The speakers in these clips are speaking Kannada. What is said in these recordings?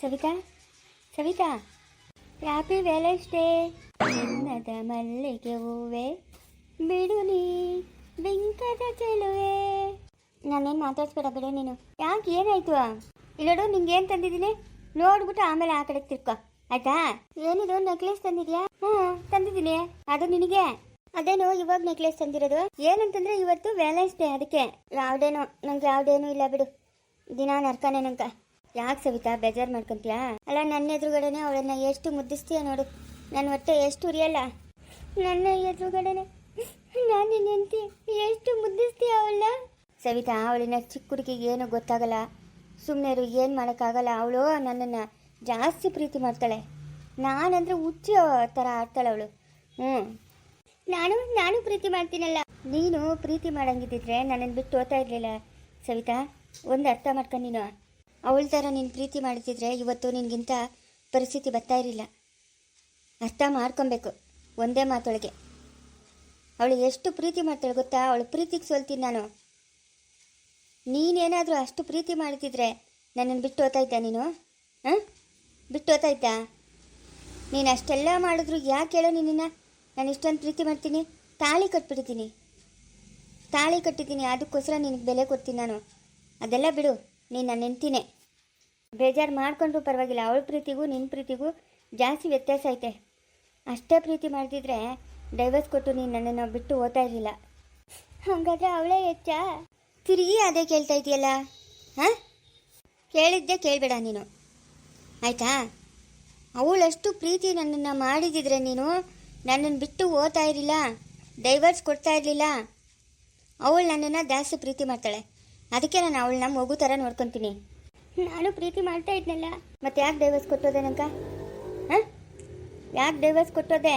Savitha? Savitha? Happy valentine's day ಮಲ್ಲಿಗೆ ಹೂವೆ. ಬಿಡು ನೀ, ಬಿಂಕದ ಚೆಲುವೆ. ನಾನೇನು ಮಾತಾಡ್ಸ್ಬೇಡ ಬಿಡು ನೀನು. ಯಾಕೆ ಏನಾಯ್ತು? ಇಲ್ಲಡು ನಿಂಗೆ ಏನು ತಂದಿದ್ದೀನಿ? ನೋಡ್ಬಿಟ್ಟು ಆಮೇಲೆ ಆ ಕಡೆ ತಿರ್ಕೊ. ಆಯ್ತಾ? ಏನಿದು ನೆಕ್ಲೆಸ್ ತಂದಿದ್ಯಾ? ಹ್ಞೂ ತಂದಿದ್ದೀನಿ. ಅದು ನಿನಗೆ? ಅದೇನು, ಇವಾಗ ನೆಕ್ಲೆಸ್ ತಂದಿರೋದು? ಏನಂತಂದ್ರೆ ಇವತ್ತು ವ್ಯಾಲೆನ್ಸ್ ಡೇ ಅದಕ್ಕೆ. ಯಾವುದೇನೋ, ನಂಗೆ ಯಾವುದೇನೂ ಇಲ್ಲ ಬಿಡು. ದಿನ ನರ್ಕನೇ ನಂಕ ಯಾಕೆ ಸವಿತಾ, ಬೇಜಾರು ಮಾಡ್ಕೊಂತೀಯಾ? ಅಲ್ಲ, ನನ್ನ ಎದುರುಗಡೆನೆ ಅವಳನ್ನ ಎಷ್ಟು ಮುದ್ದಿಸ್ತೀಯ ನೋಡು. ನನ್ನ ಹೊಟ್ಟೆ ಎಷ್ಟು ಉರಿಯಲ್ಲ. ನನ್ನ ಎದುರುಗಡೆನೆ ನಾನು ನಿಂತಿ ಎಷ್ಟು ಮುದ್ದಿಸ್ತೀಯ ಅವಳ ಸವಿತಾ, ಅವಳಿನ ಚಿಕ್ಕ ಹುಡುಗಿಗೆ ಏನು ಗೊತ್ತಾಗಲ್ಲ. ಸುಮ್ಮನೆ ಏನು ಮಾಡೋಕ್ಕಾಗಲ್ಲ. ಅವಳು ನನ್ನನ್ನು ಜಾಸ್ತಿ ಪ್ರೀತಿ ಮಾಡ್ತಾಳೆ. ನಾನಂದ್ರೆ ಹುಚ್ಚಿ ಥರ ಆಡ್ತಾಳೆ ಅವಳು. ಹ್ಞೂ ನಾನು ನಾನು ಪ್ರೀತಿ ಮಾಡ್ತೀನಲ್ಲ. ನೀನು ಪ್ರೀತಿ ಮಾಡಂಗಿದ್ದಿದ್ರೆ ನನ್ನನ್ನು ಬಿಟ್ಟು ಓದ್ತಾ ಇರಲಿಲ್ಲ. ಸವಿತಾ, ಒಂದು ಅರ್ಥ ಮಾಡ್ಕೊಂಡು ನೀನು. ಅವಳ ಥರ ನೀನು ಪ್ರೀತಿ ಮಾಡ್ತಿದ್ರೆ ಇವತ್ತು ನಿನಗಿಂತ ಪರಿಸ್ಥಿತಿ ಬರ್ತಾ ಇರಲಿಲ್ಲ. ಅರ್ಥ ಮಾಡ್ಕೊಬೇಕು ಒಂದೇ ಮಾತೊಳಗೆ. ಅವಳು ಎಷ್ಟು ಪ್ರೀತಿ ಮಾಡ್ತಾಳೆ ಗೊತ್ತಾ? ಅವಳು ಪ್ರೀತಿಗೆ ಸೋಲ್ತೀನಿ ನಾನು. ನೀನೇನಾದರೂ ಅಷ್ಟು ಪ್ರೀತಿ ಮಾಡ್ತಿದ್ರೆ ನನ್ನನ್ನು ಬಿಟ್ಟು ಓದ್ತಾ ಇದ್ದ ನೀನು? ಹಾಂ? ಬಿಟ್ಟು ಓದ್ತಾ ಇದ್ದ ನೀನು ಅಷ್ಟೆಲ್ಲ ಮಾಡಿದ್ರು ಯಾಕೆ ಹೇಳೋ ನಿನ್ನ ನಾನು ಇಷ್ಟೊಂದು ಪ್ರೀತಿ ಮಾಡ್ತೀನಿ. ತಾಳಿ ಕಟ್ಬಿಡ್ತೀನಿ ತಾಳಿ ಕಟ್ಟಿದ್ದೀನಿ. ಅದಕ್ಕೋಸ್ಕರ ನಿನಗೆ ಬೆಲೆ ಕೊಡ್ತೀನಿ ನಾನು. ಅದೆಲ್ಲ ಬಿಡು. ನನ್ನ ನೆನ್ತಿನೇ ಬೇಜಾರು ಮಾಡಿಕೊಂಡ್ರೂ ಪರವಾಗಿಲ್ಲ, ಅವಳ ಪ್ರೀತಿಗೂ ನಿನ್ನ ಪ್ರೀತಿಗೂ ಜಾಸ್ತಿ ವ್ಯತ್ಯಾಸ ಐತೆ. ಅಷ್ಟೇ ಪ್ರೀತಿ ಮಾಡ್ತಿದ್ರೆ ಡೈವರ್ಸ್ ಕೊಟ್ಟು ನೀನು ನನ್ನನ್ನು ಬಿಟ್ಟು ಓದ್ತಾ ಇರಲಿಲ್ಲ. ಹಾಗಾದ್ರೆ ಅವಳೇ ಹೆಚ್ಚ ತಿರುಗಿ ಅದೇ ಕೇಳ್ತಾ ಇದೆಯಲ್ಲ ಹಾಂ? ಕೇಳಿದ್ದೆ ಕೇಳಬೇಡ ನೀನು. ಆಯಿತಾ? ಅವಳಷ್ಟು ಪ್ರೀತಿ ನನ್ನನ್ನು ಮಾಡಿದಿದ್ರೆ ನೀನು ನನ್ನನ್ನು ಬಿಟ್ಟು ಓದ್ತಾ ಇರಲಿಲ್ಲ ಡೈವರ್ಸ್ ಕೊಡ್ತಾ ಇರಲಿಲ್ಲ, ಅವಳು ನನ್ನನ್ನು ಜಾಸ್ತಿ ಪ್ರೀತಿ ಮಾಡ್ತಾಳೆ. ಅದಕ್ಕೆ ನಾನು ಅವಳನ್ನ ಮಗು ಥರ ನೋಡ್ಕೊತೀನಿ. ನಾನು ಪ್ರೀತಿ ಮಾಡ್ತಾ ಇದ್ನಲ್ಲ. ಮತ್ತೆ ಯಾಕೆ ಡೈವರ್ಸ್ ಕೊಟ್ಟೋದೆ ನಂಕ ಹಾಂ? ಯಾಕೆ ಡೈವರ್ಸ್ ಕೊಟ್ಟೋದೆ?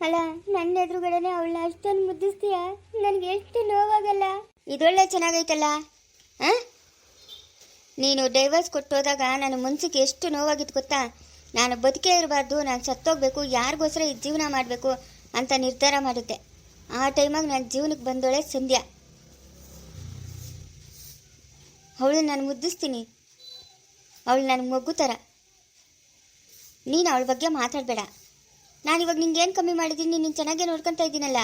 ಅಲ್ಲ ನನ್ನ ಎದುರುಗಡೆನೆ ಅವಳನ್ನ ಅಷ್ಟೊಂದು ಮುದ್ದಿಸ್ತೀಯ? ನನಗೆ ಎಷ್ಟು ನೋವಾಗಲ್ಲ. ಇದೊಳ್ಳೆ ಚೆನ್ನಾಗೈತಲ್ಲ? ಹಾಂ? ನೀನು ಡೈವರ್ಸ್ ಕೊಟ್ಟೋದಾಗ ನನ್ನ ಮನ್ಸಿಗೆ ಎಷ್ಟು ನೋವಾಗಿತ್ತು ಗೊತ್ತಾ? ನಾನು ಬದುಕೇ ಇರಬಾರ್ದು ನಾನು ಸತ್ತೋಗ್ಬೇಕು ಯಾರಿಗೋಸ್ಕರ ಈ ಜೀವನ ಮಾಡಬೇಕು ಅಂತ ನಿರ್ಧಾರ ಮಾಡಿದ್ದೆ ಆ ಟೈಮಾಗ ನನ್ನ ಜೀವನಕ್ಕೆ ಬಂದೋಳೆ ಸಂಧ್ಯಾ. ಅವಳು ನಾನು ಮುದ್ದಿಸ್ತೀನಿ. ಅವಳು ನನಗೆ ಮಗು ಥರ ನೀನು ಅವಳ ಬಗ್ಗೆ ಮಾತಾಡಬೇಡ. ನಾನು ಇವಾಗ ನಿಂಗೆ ಏನು ಕಮ್ಮಿ ಮಾಡಿದ್ದೀನಿ ನೀನು ಚೆನ್ನಾಗೇ ನೋಡ್ಕೊತಾ ಇದ್ದೀನಲ್ಲ.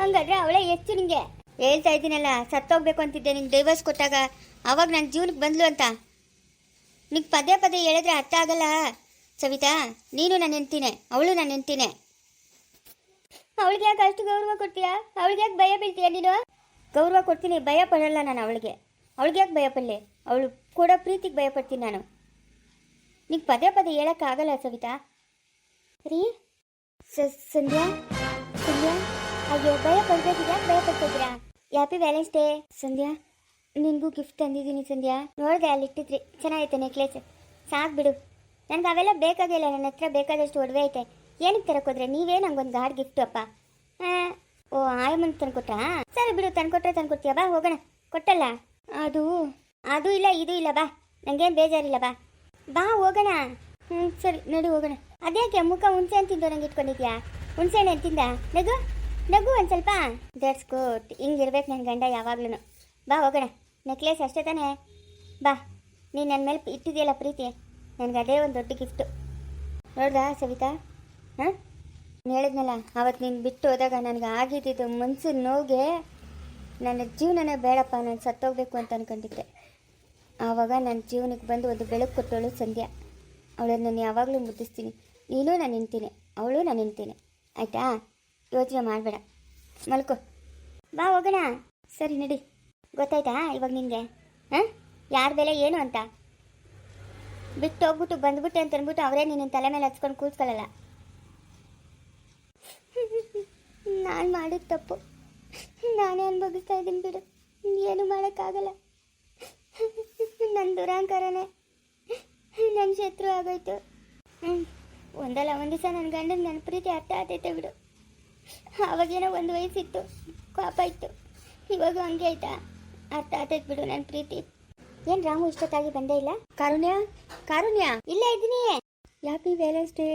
ಹಂಗಾದ್ರೆ ಅವಳೇ ಎಷ್ಟು ನಿಂಗೆ. ಹೇಳ್ತಾ ಇದ್ದೀನಲ್ಲ ಸತ್ತೋಗ್ಬೇಕು ಅಂತಿದ್ದೆ ನಿಂಗೆ ಡೈವರ್ಸ್ ಕೊಟ್ಟಾಗ. ಅವಾಗ ನನ್ನ ಜೀವನಕ್ಕೆ ಬಂದ್ಲು ಅಂತ. ನಿಂಗೆ ಪದೇ ಪದೇ ಹೇಳಿದ್ರೆ ಅರ್ಥ ಆಗಲ್ಲ. ಸವಿತಾ ನೀನು ನಾನು ನೆನ್ತೀನಿ ಅವಳು ನಾನು ನೆನ್ತೀನಿ ಅವಳಿಗೆ ಯಾಕೆ ಅಷ್ಟು ಗೌರವ ಕೊಡ್ತೀಯಾ? ಅವಳಿಗೆ ಯಾಕೆ ಭಯ ಬೀಳ್ತೀಯಾ ನೀನು? ಗೌರವ ಕೊಡ್ತೀನಿ ಭಯ ಪಡಲ್ಲ ನಾನು ಅವಳಿಗೆ. ಅವಳಿಗೆ ಯಾಕೆ ಭಯ ಪಡಲಿ? ಅವಳು ಕೂಡ ಪ್ರೀತಿಗೆ ಭಯಪಡ್ತೀನಿ ನಾನು. ನಿಂಗೆ ಪದೇ ಪದೇ ಹೇಳೋಕ್ಕಾಗಲ್ಲ ಸವಿತಾ? ರೀ ಸಂಧ್ಯಾ ಸಂಧ್ಯಾ ಅಯ್ಯೋ ಭಯ ಯಾಕೆ ಭಯ ಪಡ್ತಿದ್ದೀರಾ ಹ್ಯಾಪಿ ವ್ಯಾಲೆನ್ಸ್ ಡೇ, ಸಂಧ್ಯಾ. ನಿನಗೂ ಗಿಫ್ಟ್ ತಂದಿದ್ದೀನಿ, ಸಂಧ್ಯಾ. ನೋಡಿದೆ ಅಲ್ಲಿ ಇಟ್ಟಿದ್ರಿ ಚೆನ್ನಾಗೈತೆ ನೆಕ್ಲೆಸ್. ಸಾಕು ಬಿಡು. ನನಗೆ ಅವೆಲ್ಲ ಬೇಕಾಗಿಲ್ಲ ನನ್ನ ಹತ್ರ ಬೇಕಾದಷ್ಟು ಒಡವೆ ಐತೆ. ಏನಕ್ಕೆ ತರಕೋದ್ರೆ ನೀವೇ ನಂಗೊಂದು ಗಾಡ್ ಗಿಫ್ಟ್ ಅಪ್ಪ? ಓ, ಆಯಮ್ಮನ್ ತಂದ್ಕೊಟ್ರಾ? ಸರಿ ಬಿಡು, ತಂದ್ಕೊಟ್ರೆ ತಂದ್ಕೊಡ್ತೀಯ? ಬಾ, ಹೋಗೋಣ. ಕೊಟ್ಟಲ್ಲ? ಅದು ಅದು ಇಲ್ಲ, ಇದು ಇಲ್ಲ, ಬಾ. ನಂಗೇನು ಬೇಜಾರಿಲ್ಲ, ಬಾ. ಬಾ, ಹೋಗೋಣ. ಹ್ಞೂ ಸರಿ, ನಡಿ, ಹೋಗೋಣ. ಅದ್ಯಾಕೆ ಮುಖ ಹುಣಸೆ ತಿಂದು ನಂಗೆ ಇಟ್ಕೊಂಡಿದ್ಯಾ? ಹುಣಸೆ ಹಣ್ಣು ತಿಂದ? ನಗು? ನಗು ಒಂದು ಸ್ವಲ್ಪ. ದಟ್ಸ್ ಗುಡ್ ಹಿಂಗಿರ್ಬೇಕು ನನ್ನ ಗಂಡ ಯಾವಾಗ್ಲೂ ಬಾ, ಹೋಗೋಣ. ನೆಕ್ಲೆಸ್ ಅಷ್ಟೇ ತಾನೇ. ಬಾ. ನೀನು ನನ್ನ ಮೇಲೆ ಇಟ್ಟಿದೆಯಲ್ಲ ಪ್ರೀತಿ? ನನಗೆ ಅದೇ ಒಂದು ದೊಡ್ಡ ಗಿಫ್ಟು ನೋಡ್ದಾ, ಸವಿತಾ? ಹಾಂ? ಹೇಳಿದ್ನಲ್ಲ ಅವತ್ತು ನೀನು ಬಿಟ್ಟು ಹೋದಾಗ ನನಗೆ ಆಗಿದ್ದಿದ್ದು ಮನ್ಸಿನ ನೋವಿಗೆ ನನ್ನ ಜೀವನನೇ ಬೇಡಪ್ಪ, ನಾನು ಸತ್ತೋಗ್ಬೇಕು ಅಂತ ಅನ್ಕೊಂಡಿದ್ದೆ. ಆವಾಗ ನನ್ನ ಜೀವನಕ್ಕೆ ಬಂದು ಒಂದು ಬೆಳಕು ಕೊಟ್ಟವಳು ಸಂಧ್ಯಾ. ಅವಳನ್ನು ನಾನು ಯಾವಾಗಲೂ ಮುದ್ದಿಸ್ತೀನಿ ನೀನು ನಾನು ನಿಂತೀನಿ, ಅವಳು ನಾನು ನಿಂತೀನಿ. ಆಯಿತಾ? ಯೋಚನೆ ಮಾಡಬೇಡ. ಮಲ್ಕೋ. ಬಾ, ಹೋಗೋಣ. ಸರಿ, ನಡಿ. ಗೊತ್ತಾಯ್ತಾ ಇವಾಗ ನಿನಗೆ ಹಾಂ? ಯಾರ ಬೆಲೆ ಏನು ಅಂತ? ಬಿಟ್ಟು ಹೋಗ್ಬಿಟ್ಟು ಬಂದ್ಬಿಟ್ಟೆ ಅಂತ ಅಂದ್ಬಿಟ್ಟು ಅವರೇ ನಿನ್ನ ತಲೆ ಮೇಲೆ ಹಚ್ಕೊಂಡು ಕೂತ್ಕೊಳ್ಳಲ್ಲ. ನಾನು ಮಾಡಿದ ತಪ್ಪು. ನಾನೇ ಅನುಭವಿಸ್ತಾ ಇದ್ದೀನಿ ಬಿಡು. ಏನು ಮಾಡೋಕ್ಕಾಗಲ್ಲ. ನನ್ನ ದುರಾಂಕಾರನೇ. ನನ್ನ ಶತ್ರು ಆಗೋಯ್ತು. ಹ್ಞೂ ಒಂದಲ್ಲ ಒಂದು ದಿವಸ ನನ್ನ ಗಂಡನ ನನ್ನ ಪ್ರೀತಿ ಅರ್ಥ ಆಗ್ತೈತೆ ಬಿಡು. ಅವಾಗೇನೋ ಒಂದು ವಯಸ್ಸಿತ್ತು ಕೋಪ ಇತ್ತು. ಇವಾಗ ಹಂಗೆ ಆಯ್ತಾ? ಅರ್ಥ ಆಗ್ತೈತೆ ಬಿಡು ನನ್ನ ಪ್ರೀತಿ. ಏನು ರಾಮು ಇಷ್ಟೊತ್ತಾಗಿ ಬಂದೇ ಇಲ್ಲ? ಕಾರುಣ್ಯ? ಕಾರುಣ್ಯ? ಇಲ್ಲ ಇದ್ದೀನಿ. Happy valentine's day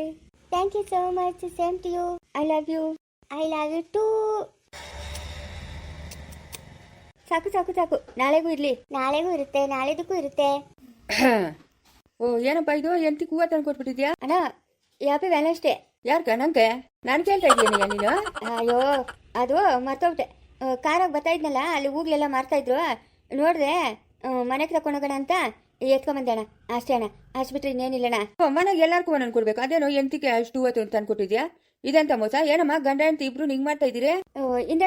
thank you so much same to you I love you I love you too ಸಾಕು ಸಾಕು ಸಾಕು ನಾಳೆಗೂ ಇರಲಿ. ನಾಳೆಗೂ ಇರುತ್ತೆ ನಾಳೆದಕ್ಕೂ ಇರುತ್ತೆ. ಓ ಏನಪ್ಪ ಇದು? ಎಂತಿ ಹೂವ ತಂದು ಕೊಟ್ಬಿಟ್ಟಿದ್ಯಾ ಅಣ್ಣ ಯಾಪೇ ವ್ಯಾನ್ ಅಷ್ಟೇ. ಯಾರ್ಗ? ನಂಗೆ? ನಾನು ಕೇಳ್ತಾ ಇದ್ದೀನಿ ನೀನು? ಅಯ್ಯೋ ಅದು ಮರ್ತೋಗ್ಬಿಟ್ಟೆ. ಕಾರಾಗ ಬರ್ತಾ ಇದ್ನಲ್ಲ ಅಲ್ಲಿ ಹೂಗ್ಲೆಲ್ಲ ಮಾರ್ತಾ ಇದ್ರು. ನೋಡ್ರೆ ಮನೆಗೆ ತಗೊಂಡೋಗೋಣ ಅಂತ ಎತ್ಕೊಂಬಂದೆ ಅಣ್ಣ. ಅಷ್ಟೇ ಅಣ್ಣ. ಅಷ್ಟು ಬಿಟ್ರೆ ಇನ್ನೇನಿಲ್ಲಣ್ಣ ಮನೆಗೆ ಎಲ್ಲಾರ್ಗೂ ಒಂದೊಂದು ಕೊಡ್ಬೇಕು ಅದೇನೋ ಎಂತಿಗೆ ಅಷ್ಟು ಹೂವ ತಂದು ಕೊಟ್ಟಿದ್ಯಾ ಇದಂತ ಮೋಸ? ಏನಮ್ಮ ಗಂಡ ಅಂತ ಇಬ್ರು ನಿಂಗ್ ಮಾಡ್ತಾ ಇದೀರಿ ಓ, ಇಂದ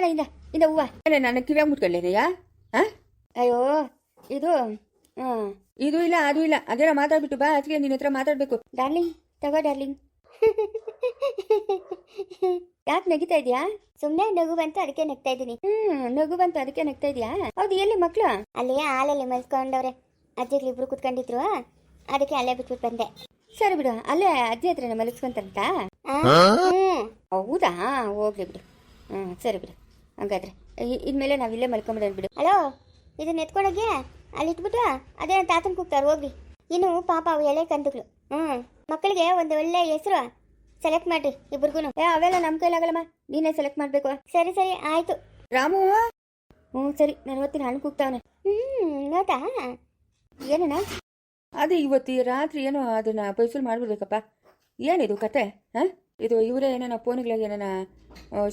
ಇಂದ ಹೂವ. ಏನೇ ನನ್ನ ಕಿವ್ಯಾಗ ಮುಟ್ಕೊಳ್ಳೇನೆಯಾ ಹಾ ಅಯ್ಯೋ ಇದು ಹ್ಞೂ ಇದು ಇಲ್ಲ ಅದು ಇಲ್ಲ. ಅದೇನ ಮಾತಾಡ್ಬಿಟ್ಟು ಬಾ ಅದಕ್ಕೆ ನಿನ್ನ ಹತ್ರ ಮಾತಾಡ್ಬೇಕು. ಡಾರ್ಲಿಂಗ್ ತಗೋ ಡಾರ್ಲಿಂಗ್. ಯಾಕೆ ನಗಿತಾ ಇದೀಯಾ? ಸುಮ್ಮನೆ ನಗು ಬಂತು ಅದಕ್ಕೆ ನಗ್ತಾ ಇದ್ದೀನಿ. ಹ್ಮ್ ನಗು ಬಂತು ಅದಕ್ಕೆ ನಗ್ತಾ ಇದೀಯಾ? ಹೌದು ಎಲ್ಲಿ ಮಕ್ಳು? ಅಲ್ಲಿ ಹಾಲಲ್ಲಿ ಮಲ್ಕೊಂಡವ್ರೆ. ಅಜ್ಜಿಗಳು ಇಬ್ರು ಕುತ್ಕೊಂಡಿದ್ರು. ಅದಕ್ಕೆ ಅಲ್ಲೇ ಬಿಟ್ಬಿಟ್ಟು ಬಂದೆ. ಸರಿ ಬಿಡು ಅಲ್ಲೇ ಅಜ್ಜಿ ಹತ್ರ ಮಲಗಿಸ್ಕೊಂತಾರಂತ ಹೌದಾ? ಹೋಗ್ಲಿ ಬಿಡು. ಹ್ಮ್ ಸರಿ ಬಿಡು. ಹಂಗಾದ್ರೆ. ಇನ್ಮೇಲೆ ನಾವು ಇಲ್ಲೇ ಮಲ್ಕೊಂಬಿಡೋಣ ಬಿಡು. ಹಲೋ? ಇದನ್ನ ಎತ್ಕೊಂಡೋಗಿ ಅಲ್ಲಿ ಇಟ್ಬಿಟ್ಟು ಅದೇ ತಾತನ ಕೂಗ್ತಾರೆ ಹೋಗ್ಲಿ. ಇನ್ನು ಪಾಪ ಅವು ಎಳೆ ಕಂದುಗಳು. ಹ್ಮ್. ಮಕ್ಕಳಿಗೆ ಒಂದು ಒಳ್ಳೆ ಹೆಸರು ಸೆಲೆಕ್ಟ್ ಮಾಡ್ರಿ ಇಬ್ರಿಗೂ ಏ ಅವೆಲ್ಲ ನಮ್ಮ ಕೈಲಾಗಲ್ಲಮ್ಮ ನೀನೇ ಸೆಲೆಕ್ಟ್ ಮಾಡಬೇಕು. ಸರಿ ಸರಿ ಆಯ್ತು. ರಾಮು? ಹ್ಞೂ ಸರಿ. ನಾನು ಇವತ್ತಿನ ಹಣ್ಣು ಕೂಗ್ತಾವನೆ. ಹ್ಮ್ ನೋಟಾ ಏನಣ್ಣ? ಅದೇ ಇವತ್ತು ರಾತ್ರಿ ಏನೋ ಅದನ್ನ ಬೈಸೂರು ಮಾಡ್ಬಿಡ್ಬೇಕಪ್ಪ. ಏನಿದು ಕತೆ, ಹಾಂ? ಇದು ಇವರೇ ಏನೇನ ಫೋನ್ಗಳಿಗೆ ಏನೇನ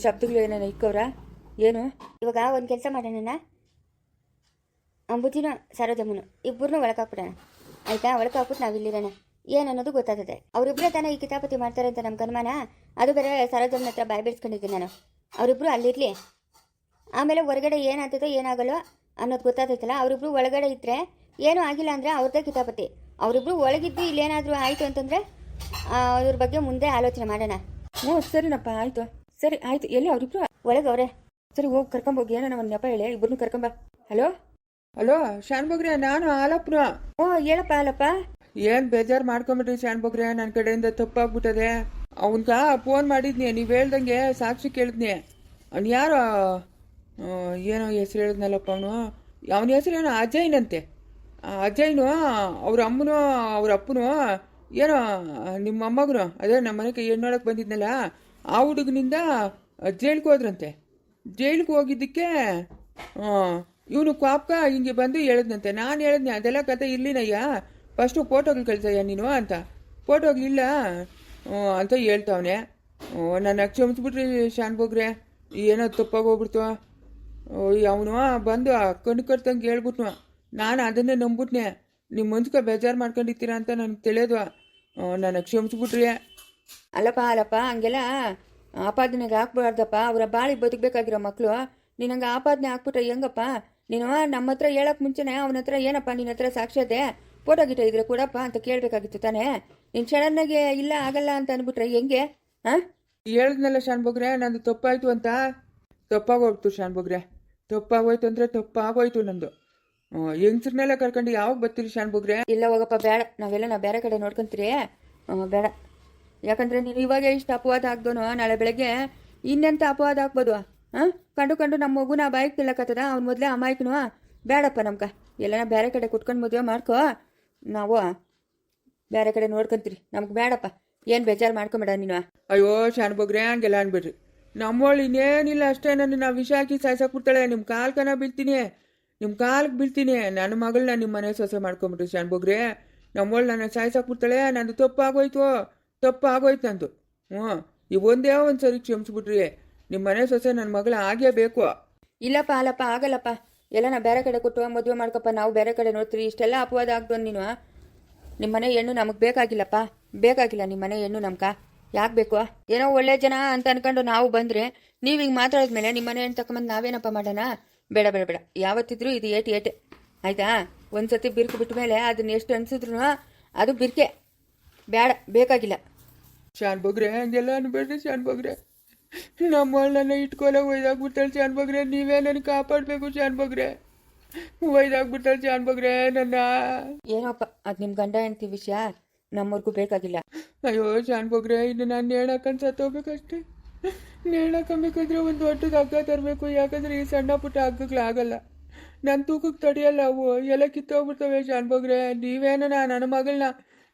ಶಬ್ದಗಳು ಏನೇನ ಇಕ್ಕವ್ರ? ಏನು? ಇವಾಗ ಒಂದು ಕೆಲಸ ಮಾಡೋಣ ಅಂಬುಜಿನ ಸರೋಜಮ್ಮನು ಇಬ್ಬರನ್ನೂ ಒಳಗಾಕ್ಬಿಡೋಣ. ಆಯ್ತಾ? ಒಳಗಾಕ್ಬಿಟ್ಟು ನಾವು ಇಲ್ಲಿರೋಣ. ಏನು ಅನ್ನೋದು ಗೊತ್ತಾಗ್ತದೆ. ಅವರಿಬ್ಬರೇ ತಾನೇ ಈ ಕಿತಾಪತಿ ಮಾಡ್ತಾರೆ ಅಂತ ನಮ್ಮ ಅನುಮಾನ? ಅದು ಬೇರೆ ಸರೋಜಮ್ಮನ ಹತ್ರ ಬಾಯ್ ಬಿಡಿಸ್ಕೊಂಡಿದ್ದೀನಿ ನಾನು. ಅವರಿಬ್ಬರು ಅಲ್ಲಿರಲಿ. ಆಮೇಲೆ ಹೊರಗಡೆ ಏನಾಗ್ತದೋ ಏನಾಗಲ್ಲೋ ಅನ್ನೋದು ಗೊತ್ತಾಗ್ತೈತಲ್ಲ? ಅವರಿಬ್ರು ಒಳಗಡೆ ಇದ್ದರೆ ಏನೂ ಆಗಿಲ್ಲ ಅಂದರೆ ಅವ್ರದ್ದೇ ಕಿತಾಪತಿ. ಅವರಿಬ್ರು ಒಳಗಿದ್ದು ಇಲ್ಲೇನಾದರೂ ಆಯಿತು ಅಂತಂದರೆ ಅದ್ರ ಬಗ್ಗೆ ಮುಂದೆ ಆಲೋಚನೆ ಮಾಡೋಣ. ಹ್ಞೂ ಸರಿನಪ್ಪ ಆಯ್ತು. ಸರಿ ಆಯ್ತು. ಎಲ್ಲಿ ಅವ್ರಿಬ್ರು? ಒಳಗವ್ರೆ ಸರಿ ಹೋಗಿ ಕರ್ಕೊಂಬೋಗಿ ಏನೋ ಒಂದು ನೆಪ ಹೇಳಿ ಇಬ್ಬರನ್ನೂ ಕರ್ಕೊಂಬ ಹಲೋ? ಹಲೋ ಶಾನ್ಬಗ್ರೆ ನಾನು ಆಲಪ್ನ ಓ ಹೇಳಪ್ಪ ಅಲ್ಲಪ್ಪ ಏನ್ ಬೇಜಾರು ಮಾಡ್ಕೊಂಬಿಟ್ರಿ ಶಾನ್ಬಗ್ರೆ ನನ್ನ ಕಡೆಯಿಂದ ತಪ್ಪಾಗ್ಬಿಟ್ಟದೆ. ಅವನ್ಗ ಫೋನ್ ಮಾಡಿದ್ನಿ ನೀವು ಹೇಳ್ದಂಗೆ ಸಾಕ್ಷಿ ಕೇಳಿದ್ನಿ. ಅವ್ನು ಯಾರು ಏನೋ ಹೆಸ್ರು ಹೇಳಿದ್ನಲ್ಲಪ್ಪ ಅವನು. ಅವನ ಹೆಸ್ರೇನೋ ಅಜಯ್ನಂತೆ ಆ ಅಜಯ್ನು ಅವ್ರ ಅಮ್ಮನೂ ಅವ್ರ ಅಪ್ಪನು ಏನೋ ನಿಮ್ಮ ಮೊಮ್ಮಗನು ಅದೇ ನಮ್ಮ ಮನೆಗೆ ಹೆಣ್ಣೊಳಗೆ ಬಂದಿದ್ನಲ್ಲ, ಆ ಹುಡುಗನಿಂದ ಜೈಲಿಗೆ ಹೋದ್ರಂತೆ. ಜೈಲಿಗೆ ಹೋಗಿದ್ದಕ್ಕೆ ಇವನು ಕ್ವಾಪ್ಕ ಹಿಂಗೆ ಬಂದು ಹೇಳಿದ್ನಂತೆ. ನಾನು ಹೇಳಿದ್ನೆ, ಅದೆಲ್ಲ ಕತೆ ಇರ್ಲಿನಯ್ಯ ಫಸ್ಟು ಫೋಟೋಗಳು ಕಳಿಸಯ್ಯ ನೀನು ಅಂತ. ಫೋಟೋಗಳಿಲ್ಲ ಅಂತ ಹೇಳ್ತಾವನೆ. ನನ್ನ ಕ್ಷಮಿಸ್ಬಿಟ್ರಿ ಶಾನ್ಬೋಗ್ರೆ ಏನೋ ತಪ್ಪಾಗಿ ಹೋಗ್ಬಿಡ್ತು. ಅವನು ಬಂದು ಕಣ್ಣು ಕರ್ತಂಗೆ ಹೇಳ್ಬಿಟ್ನು. ನಾನು ಅದನ್ನೇ ನಂಬಿಟ್ನೆ ನಿಮ್ಮ ಮುಂದಕ್ಕೆ ಬೇಜಾರು ಮಾಡ್ಕೊಂಡಿರ್ತೀರಾ ಅಂತ ನನಗೆ ತಿಳಿಯೋದು ನಾನು ಕ್ಷಮಿಸ್ಬಿಟ್ರಿ. ಅಲ್ಲಪ್ಪ ಅಲ್ಲಪ್ಪ ಹಂಗೆಲ್ಲ ಆಪಾದನೆಗೆ ಹಾಕ್ಬಾರ್ದಪ್ಪ. ಅವರ ಬಾಳಿ ಬದುಕಬೇಕಾಗಿರೋ ಮಕ್ಕಳು ನೀನು ಹಂಗೆ ಆಪಾದನೆ ಹಾಕ್ಬಿಟ್ರೆ ಹೆಂಗಪ್ಪ? ನೀನು ನಮ್ಮ ಹತ್ರ ಹೇಳೋಕೆ ಮುಂಚೆನೆ ಅವನ ಹತ್ರ ಏನಪ್ಪ ನಿನ್ನ ಹತ್ರ ಸಾಕ್ಷ್ಯತೆ ಫೋಟೋ ಗಿಟ ಇದ್ರೆ ಕೊಡಪ್ಪ ಅಂತ ಕೇಳಬೇಕಾಗಿತ್ತು ತಾನೇ? ನೀನು ಸಡನ್ನಾಗೆ ಇಲ್ಲ ಆಗಲ್ಲ ಅಂತ ಅಂದ್ಬಿಟ್ರೆ ಹೆಂಗೆ? ಹಾಂ ಹೇಳಿದ್ನಲ್ಲ ಶಾನ್ಭೋಗ್ರೆ ನಂದು ತಪ್ಪಾಯಿತು ಅಂತ. ತಪ್ಪಾಗೋಗ್ತು ಶಾನ್ಭೋಗ್ರೆ. ತಪ್ಪಾಗೋಯ್ತು ಅಂದರೆ ತಪ್ಪಾಗೋಯ್ತು ನಂದು. ಹೆಂಗ್ಸ್ರನ್ನೆಲ್ಲ ಕರ್ಕೊಂಡು ಯಾವಾಗ ಬರ್ತೀರಿ ಶಾನ್ಬಗ್ರೆ ಇಲ್ಲ ಹೋಗಪ್ಪ ಬೇಡ. ನಾವೆಲ್ಲ ನಾವು ಬೇರೆ ಕಡೆ ನೋಡ್ಕೊಂತೀರಿ. ಬೇಡ. ಯಾಕಂದ್ರೆ ನೀನು ಇವಾಗ ಇಷ್ಟು ಅಪವಾದ ಆಗ್ದೋನು ನಾಳೆ ಬೆಳಗ್ಗೆ ಇನ್ನೆಂತ ಅಪವಾದ ಹಾಕ್ಬೋದು ಹಾಂ ಕಂಡು ಕಂಡು ನಮ್ಮ ಮಗುನ ಬಾಯಿಗೆ ತಿಲ್ಲಕತ್ತದ ಅವ್ನು ಮೊದಲೇ ಅಮಾಯಕನು? ಬೇಡಪ್ಪ ನಮ್ಕ ಎಲ್ಲನ ಬೇರೆ ಕಡೆ ಕುಟ್ಕೊಂಡು ಮದುವೆ ಮಾಡ್ಕೋ. ನಾವು ಬೇರೆ ಕಡೆ ನೋಡ್ಕೊಂತೀರಿ. ನಮ್ಗೆ ಬೇಡಪ್ಪ. ಏನು ಬೇಜಾರು ಮಾಡ್ಕೊಂಬೇಡ ನೀನು. ಅಯ್ಯೋ ಶಾನ್ಬೋಗ್ರೆ ಹಂಗೆಲ್ಲ ಅನ್ಬಿಡ್ರಿ. ನಮ್ಮವಳು ಇನ್ನೇನಿಲ್ಲ ಅಷ್ಟೇ ನನ್ನ ನಾವು ವಿಷ ಹಾಕಿ ಸಾಯ್ಸಾಕ್ಬಿಡ್ತಾಳೆ ನಿಮ್ಮ ಕಾಲು ಕನ ಬೀಳ್ತೀನಿ. ನಿಮ್ಮ ಕಾಲಿಗೆ ಬೀಳ್ತೀನಿ. ನನ್ನ ಮಗಳನ್ನ ನಿಮ್ಮ ಮನೆ ಸೊಸೆ ಮಾಡ್ಕೊಂಬಿಟ್ರಿ ಶಾನ್ಬಗ್ರೆ ನಮ್ಮವಳು ನನ್ನ ಸಾಯಿಸಾಕ್ಬಿಡ್ತಾಳೆ. ನಂದು ತಪ್ಪಾಗೋಯ್ತು. ತಪ್ಪಾಗೋಯ್ತು ನಂದು. ಹ್ಞೂ ಈ ಒಂದೇ ಒಂದು ಸರಿ ಕ್ಷಮಿಸ್ಬಿಟ್ರಿ. ನಿಮ್ಮ ಮನೆ ಸೊಸೆ ನನ್ನ ಮಗಳು ಆಗೇ ಬೇಕು ಇಲ್ಲಪ್ಪ, ಅಲ್ಲಪ್ಪ, ಆಗಲ್ಲಪ್ಪ. ಎಲ್ಲ ನಾ ಬೇರೆ ಕಡೆ ಕೊಟ್ಟು ಮದುವೆ ಮಾಡ್ಕಪ್ಪ. ನಾವು ಬೇರೆ ಕಡೆ ನೋಡ್ತೀವಿ. ಇಷ್ಟೆಲ್ಲ ಅಪವಾದ ಆಗ್ದು ನೀನು ನಿಮ್ಮ ಮನೆ ಹೆಣ್ಣು ನಮಗೆ ಬೇಕಾಗಿಲ್ಲಪ್ಪ. ಬೇಕಾಗಿಲ್ಲ ನಿಮ್ಮ ಮನೆ ಹೆಣ್ಣು ನಮ್ಕ. ಯಾಕೆ ಬೇಕು? ಏನೋ ಒಳ್ಳೆ ಜನ ಅಂತ ಅನ್ಕೊಂಡು ನಾವು ಬಂದರೆ ನೀವು ಹಿಂಗೆ ಮಾತಾಡಿದ್ಮೇಲೆ ನಿಮ್ಮ ಮನೆ ಹೆಣ್ಣು ತಗೊಂಬಂದು ನಾವೇನಪ್ಪ ಮಾಡೋಣ? ಬೇಡ ಬೇಡ ಬೇಡ. ಯಾವತ್ತಿದ್ರು ಇದು ಏಟ್ ಏಟೆ. ಆಯ್ತಾ? ಒಂದ್ಸತಿ ಬಿರ್ಕು ಬಿಟ್ಟ ಮೇಲೆ ಅದನ್ನ ಎಷ್ಟು ಅನ್ಸಿದ್ರು ಅದು ಬಿರ್ಕೆ. ಬೇಡ ಬೇಕಾಗಿಲ್ಲ. ಶಾನ್ ಬಗ್ರೆ ಹಂಗೆಲ್ಲ ಅನ್ಬೇಡ್ರಿ ಶಾನ್ ಬಗ್ರೆ. ನಮ್ಮನ್ನ ನನ್ನ ಇಟ್ಕೊಲ್ಲ ವೈದಾಗ್ಬಿಡ್ತಾಳೆ ಶಾನ್ ಬಗ್ರೆ. ನೀವೇ ನನಗೆ ಕಾಪಾಡಬೇಕು ಶಾನ್ ಬಗ್ರೆ. ವೈದಾಗ್ಬಿಡ್ತಾಳೆ ಶಾನ್ ಬಗ್ರೆ ನನ್ನ. ಏನಪ್ಪ ಅದು ನಿಮ್ಮ ಗಂಡ ಹೆಂಡ್ತಿ ವಿಷಯ? ನಮ್ಮವ್ರಿಗೂ ಬೇಕಾಗಿಲ್ಲ. ಅಯ್ಯೋ ಶಾನ್ ಬಗ್ರೆ ಇನ್ನು ನಾನು ನೇಣಕ್ಕಂತ ನೇಣಕ್ಕಂಬೇಕಾದ್ರೆ ಒಂದು ದೊಡ್ಡದು ಹಗ್ಗ ತರಬೇಕು. ಯಾಕಂದ್ರೆ ಈ ಸಣ್ಣ ಪುಟ್ಟ ಹಗ್ಗಗಳಾಗಲ್ಲ. ನನ್ನ ತೂಕಕ್ಕೆ ತಡೆಯಲ್ಲ ಅವು. ಎಲ್ಲ ಕಿತ್ತೋಗ್ಬಿಡ್ತವೆ ಶಾನ್ಭೋಗ್ರೆ ನೀವೇನ ನನ್ನ ಮಗಳನ್ನ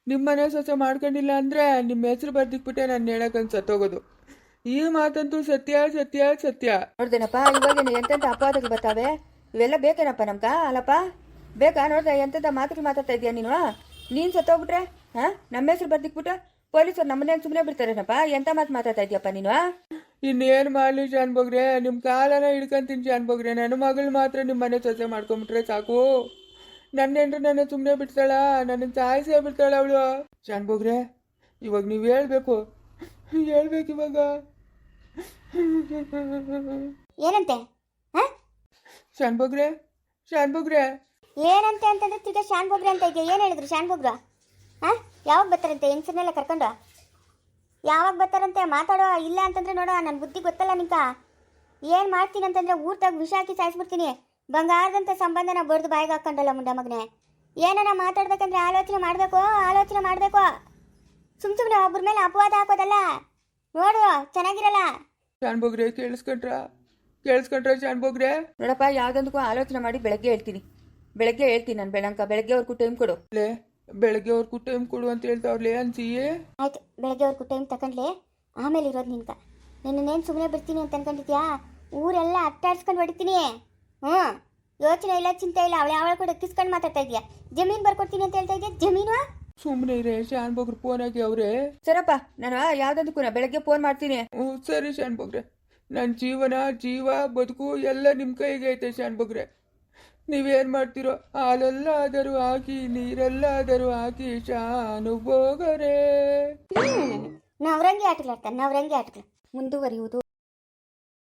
ನಿಮ್ಮ ಮನೆ ಸ್ವಚ್ಛ ಮಾಡ್ಕೊಂಡಿಲ್ಲ ಅಂದರೆ ನಿಮ್ಮ ಹೆಸರು ಬರ್ದಿಕ್ಬಿಟ್ಟೆ ನಾನು ನೇಣಕ್ಕಂತ ಸತ್ತೋಗೋದು. ಈ ಮಾತಂತೂ ಸತ್ಯ ಸತ್ಯ ಸತ್ಯ. ನೋಡ್ದೇನಪ್ಪ, ಇವಾಗ ಎಂತೆಂಥ ಅಪವಾದಗಳು ಬರ್ತಾವೆ? ಇವೆಲ್ಲ ಬೇಕೇನಪ್ಪ ನಮ್ಗ? ಅಲ್ಲಪ್ಪ, ಬೇಕಾ ನೋಡ್ದೆ ಎಂತೆಂಥ ಮಾತುಗಳು ಮಾತಾಡ್ತಾ ಇದೀಯ ನೀನು? ನೀನು ಸತ್ತೋಗ್ಬಿಟ್ರೆ, ಹಾಂ? ನಮ್ಮ ಹೆಸರು ಬರ್ದಿಕ್ಬಿಟ್ಟು ಪೊಲೀಸರು ನಮ್ಮನ್ನೇನು ಸುಮ್ಮನೆ ಬಿಡ್ತಾರೇನಪ್ಪ? ಎಂತ ಮಾತು ಮಾತಾಡ್ತಾ ಇದೆಯಪ್ಪ ನೀನು ಇನ್ನೇನು ಮಾಡಲಿ ಜಾನ್ಬೋಗ್ರೆ ನಿಮ್ಮ ಕಾಲನ ಹಿಡ್ಕೊಂತೀನಿ ಜಾನ್ಬೋಗ್ರೆ ನನ್ನ ಮಗಳು ಮಾತ್ರ ನಿಮ್ಮ ಮನೆ ಸೊಸೆ ಮಾಡ್ಕೊಂಬಿಟ್ರೆ ಸಾಕು. ನನ್ನ ಹೆಂಡ್ರು ನನ್ನ ಸುಮ್ಮನೆ ಬಿಡ್ತಾಳ? ನನ್ನ ಸಾಯಿಸೇ ಬಿಡ್ತಾಳ ಅವಳು? ಜಾನ್ಬೋಗ್ರೆ ಇವಾಗ ನೀವು ಹೇಳ್ಬೇಕು. ಹೇಳ್ಬೇಕು ಇವಾಗ. ಏನಂತೆ? ಹಾ? ಶಾನ್ಬೋಗ್ರೆ ಶಾನ್ಬೋಗ್ರೆ ಏನಂತೆ ಅಂತಂದ್ರೆ ತಿರ್ಗಾ ಶಾನ್ ಬೊಗ್ರೆ ಅಂತ ಇದೆಯಾ? ಏನು ಹೇಳಿದ್ರು ಶಾನ್ ಬೊಗ್ರು? ಹಾಂ? ಯಾವಾಗ ಬರ್ತಾರಂತೆ? ಹೆಂಗಸನ್ನೆಲ್ಲ ಕರ್ಕೊಂಡು? ಯಾವಾಗ ಬರ್ತಾರಂತೆ? ಮಾತಾಡೋ ಇಲ್ಲ ಅಂತಂದ್ರೆ ನೋಡೋ ನನ್ನ ಬುದ್ಧಿ ಗೊತ್ತಲ್ಲ ನಿಂಕ ಏನು ಮಾಡ್ತೀನಿ ಅಂತಂದ್ರೆ ಊರ್ದಾಗ ವಿಷ ಹಾಕಿ ಸಾಯಿಸ್ಬಿಡ್ತೀನಿ. ಬಂಗಾರದಂಥ ಸಂಬಂಧನ ಬಡ್ದು ಬಾಯಿಗೆ ಹಾಕೊಂಡಲ್ಲ ಮುಂಡ ಮಗನೇ. ಏನನ್ನ ಮಾತಾಡ್ಬೇಕಂದ್ರೆ ಆಲೋಚನೆ ಮಾಡಬೇಕು ಆಲೋಚನೆ ಮಾಡಬೇಕು. ಸುಮ್ ಸುಮ್ಮನೆ ಒಬ್ಬರ ಮೇಲೆ ಅಪವಾದ ಹಾಕೋದಲ್ಲ. ನೋಡು ಚೆನ್ನಾಗಿರಲ್ಲ. ಚಾನ್ಬೋಗ್ರೆ ಕೇಳಿಸ್ಕೊಂಡ್ರ? ಕೇಳಿಸ್ಕೊಂಡ್ರ ಚಾನ್ಬೋಗ್ರೆ ನೋಡಪ್ಪ ಯಾವುದೊಂದಕ್ಕೂ ಆಲೋಚನೆ ಮಾಡಿ ಬೆಳಗ್ಗೆ ಹೇಳ್ತೀನಿ. ಬೆಳಗ್ಗೆ ಹೇಳ್ತೀನಿ ನಾನು ಬೆಳಂಕ. ಬೆಳಗ್ಗೆ ಬೆಳಗ್ಗೆವರೆಗೂ ಟೈಮ್ ಕೊಡು. ಲೇ ಬೆಳಗ್ಗೆ ಅವ್ರಿಗೂ ಟೈಮ್ ಕೊಡು ಅಂತ ಹೇಳ್ತಾವ್ರಲೇ ಅನ್ಸಿಯೇ ಆಯ್ತು ಬೆಳಗ್ಗೆವರೆಗೂ ಟೈಮ್ ತಕೊಂಡ್ಲೆ ಆಮೇಲೆ ಇರೋದು ನಿಂತ. ನಿನ್ನೇನು ಸುಮ್ಮನೆ ಬಿಡ್ತೀನಿ ಅಂತ ಅನ್ಕೊಂಡಿದ್ಯಾ? ಊರೆಲ್ಲ ಅಟ್ಟಾಡ್ಸ್ಕೊಂಡು ಹೊಡಿತೀನಿ. ಹ್ಞೂ. ಯೋಚನೆ ಇಲ್ಲ ಚಿಂತೆ ಇಲ್ಲ. ಅವಳು ಅವಳ ಕೂಡ ಕಿಸ್ಕೊಂಡು ಮಾತಾಡ್ತಾ ಇದೀಯಾ? ಜಮೀನು ಬರ್ಕೊಡ್ತೀನಿ ಅಂತ ಹೇಳ್ತಾ ಇದೆಯಾ? ಜಮೀನು? ಸುಮ್ಮನೆ ಇರೇ ಶಾನ್ಬೋಗ್ರು ಫೋನ್ ಆಗಿ ಅವ್ರೆ. ಸರಪ್ಪ ನಾನು ಯಾವುದೊಂದಕ್ಕೂ ಕೂಡ ಬೆಳಗ್ಗೆ ಫೋನ್ ಮಾಡ್ತೀನಿ. ಹ್ಞೂ ಸರಿ ಶಾನ್ಬೋಗ್ರೆ ನನ್ನ ಜೀವನ ಜೀವ ಬದುಕು ಎಲ್ಲ ನಿಮ್ಮ ಕೈಗೆ ಐತೆ ಶಾನ್ ಶಾನ್ಬೋಗ್ರೆ ನೀವೇನು ಮಾಡ್ತೀರೋ? ಹಾಲೆಲ್ಲಾದರೂ ಹಾಕಿ ನೀರೆಲ್ಲಾದರೂ ಹಾಕಿ ಶಾನು ಬೋಗರೆ ನವರಂಗಿ ಆಟಗಳಾಡ್ತಾನೆ ನವರಂಗಿ ಆಟಗಳು. ಮುಂದುವರಿಯುವುದು